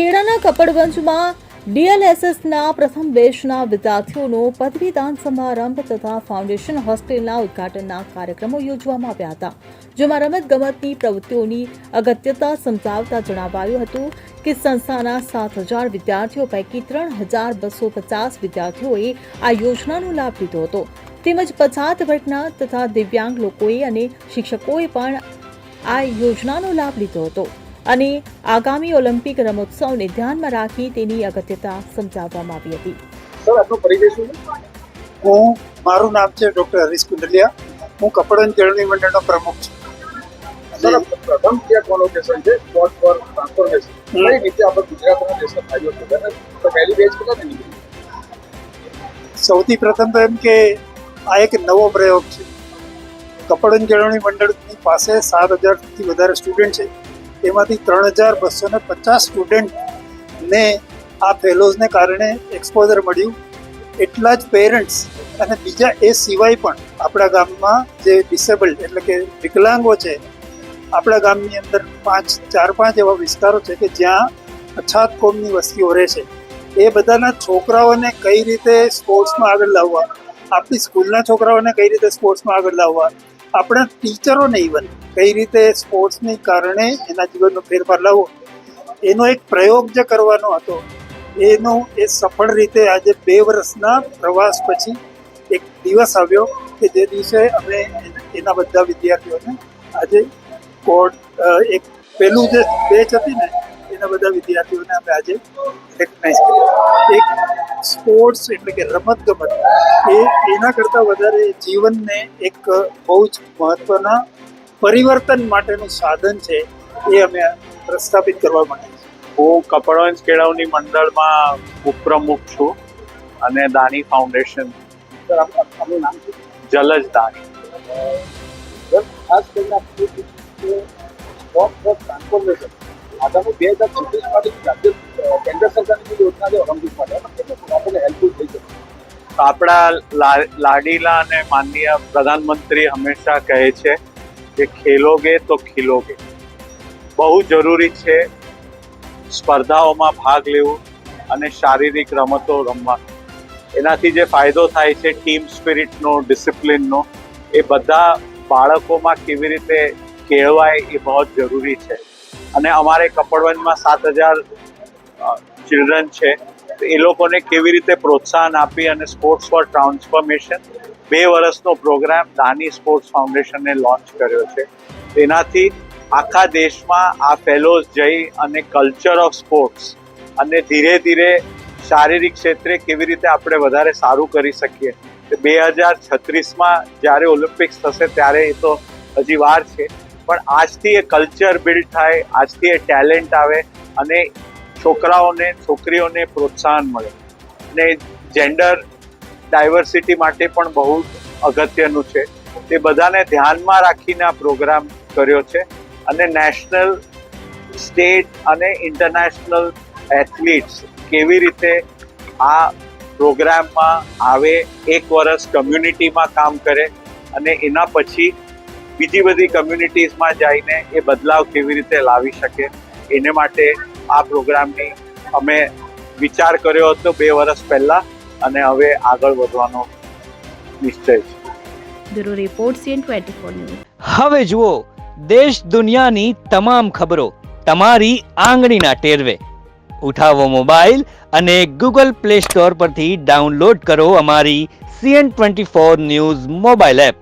ખેડાના કપડવંજમાં ડીએલએસએસના પ્રથમ બેચના વિદ્યાર્થીઓનો પદવીદાન સમારંભ તથા ફાઉન્ડેશન હોસ્ટેલના ઉદ્ઘાટનના કાર્યક્રમો યોજવામાં આવ્યા હતા, જેમાં રમતગમતની પ્રવૃત્તિઓની અગત્યતા સમજાવતા જણાવાયું હતું કે સંસ્થાના સાત હજાર વિદ્યાર્થીઓ પૈકી ત્રણ હજાર બસો પચાસ વિદ્યાર્થીઓએ આ યોજનાનો લાભ લીધો હતો. તેમજ પછાત વર્ગના તથા દિવ્યાંગ લોકોએ અને શિક્ષકોએ પણ આ યોજનાનો લાભ લીધો હતો. અને આગામી ઓલિમ્પિક રમોત્સવને ધ્યાનમાં રાખી તેની અગત્યતા સમજાવવામાં આવી હતી. સર આપનો પરિચય શું છે? હું મારું નામ છે ડૉક્ટર હરીશ કુંડલિયા. હું કપડવંજ કેળવણી મંડળનો પ્રમુખ છું. સર પ્રથમ ક્યાં કોલોકેશન છે સ્પોર્ટ ફોર ટ્રાન્સફોર્મેશન કઈ રીતે આપણે ગુજરાતમાં દેશના ભાઈઓ છે? તો પહેલી બેચ કેટલા નીકળી. સૌથી પ્રથમ તો એમ કે આ એક નવો પ્રયોગ છે. કપડવંજ કેળવણી મંડળની પાસે સાત હજારથી વધારે સ્ટુડન્ટ છે. તેમાંથી ત્રણ હજાર બસો ને પચાસ સ્ટુડન્ટને આ ફેલોઝને કારણે એક્સપોઝર મળ્યું. એટલા જ પેરેન્ટ્સ અને બીજા એ સિવાય પણ આપણા ગામમાં જે ડિસેબલ્ડ એટલે કે વિકલાંગો છે, આપણા ગામની અંદર પાંચ, ચાર, પાંચ એવા વિસ્તારો છે કે જ્યાં અછાત કોમની વસ્તીઓ રહે છે. એ બધાના છોકરાઓને કઈ રીતે સ્પોર્ટ્સમાં આગળ લાવવા? આપણી સ્કૂલના છોકરાઓને કઈ રીતે સ્પોર્ટ્સમાં આગળ લાવવા? આપણા ટીચરોને ઇવન કઈ રીતે સ્પોર્ટ્સને કારણે એના જીવનનો ફેરફાર લાવવો, એનો એક પ્રયોગ જે કરવાનો હતો, એનો એ સફળ રીતે આજે બે વર્ષના પ્રવાસ પછી એક દિવસ આવ્યો કે જે દિવસે અમે એના બધા વિદ્યાર્થીઓને આજે કોડ એક પહેલું જે બેચ હતી ને એના બધા વિદ્યાર્થીઓને અમે આજે રેકગ્નાઇઝ કર્યા. એક સ્પોર્ટ્સ એટલે કે રમત ગમત એ એના કરતાં વધારે જીવનને એક બહુ જ મહત્વના પરિવર્તન માટેનું સાધન છે એ અમે પ્રસ્થાપિત કરવા માંગીએ છીએ હું કપડવંજ કેળવણી મંડળમાં ઉપપ્રમુખ છું અને દાણી ફાઉન્ડેશન જલજ દાણી સર ખાસ કરીને આપણે ટ્રાન્સફોર્મેશન આપણા લાડીલા અને માનનીય પ્રધાનમંત્રી હંમેશા કહે છે કે ખેલોગે તો ખીલોગે. બહુ જરૂરી છે સ્પર્ધાઓમાં ભાગ લેવું અને શારીરિક રમતો રમવાનું એનાથી જે ફાયદો થાય છે ટીમ સ્પિરિટનો, ડિસિપ્લિનનો, એ બધા બાળકોમાં કેવી રીતે કેળવાય એ બહુ જરૂરી છે. અને અમારે કપડવંજમાં સાત હજાર ચિલ્ડ્રન છે. એ લોકોને કેવી રીતે પ્રોત્સાહન આપી અને સ્પોર્ટ્સ ફોર ટ્રાન્સફોર્મેશન બે વર્ષનો પ્રોગ્રામ દાની સ્પોર્ટ્સ ફાઉન્ડેશને લોન્ચ કર્યો છે. તેનાથી આખા દેશમાં આ ફેલોઝ જઈ અને કલ્ચર ઓફ સ્પોર્ટ્સ અને ધીરે ધીરે શારીરિક ક્ષેત્રે કેવી રીતે આપણે વધારે સારું કરી શકીએ. બે હજાર છત્રીસમાં જ્યારે ઓલિમ્પિક્સ થશે ત્યારે એ તો હજી વાર છે. પણ આજથી એ કલ્ચર બિલ્ડ થાય, આજથી એ ટેલેન્ટ આવે અને છોકરાઓને, છોકરીઓને પ્રોત્સાહન મળે. અને જેન્ડર ડાયવર્સિટી માટે પણ બહુ અગત્યનું છે. તે બધાને ધ્યાનમાં રાખીને આ પ્રોગ્રામ કર્યો છે. અને નેશનલ સ્ટેટ અને ઇન્ટરનેશનલ એથ્લીટ્સ કેવી રીતે આ પ્રોગ્રામમાં આવે, એક વર્ષ કમ્યુનિટીમાં કામ કરે અને એના પછી બીજી બધી કમ્યુનિટીઝમાં જઈને એ બદલાવ કેવી રીતે લાવી શકે, એને માટે આ પ્રોગ્રામની અમે વિચાર કર્યો હતો બે વર્ષ પહેલા અને હવે આગળ વધવાનો નિશ્ચય છે. Bureau report CN twenty four news. હવે જુઓ દેશ દુનિયાની તમામ ખબરો તમારી આંગળીના ટેરવે. ઉઠાવો મોબાઈલ અને ગૂગલ પ્લે સ્ટોર પરથી ડાઉનલોડ કરો અમારી CN twenty four news mobile app.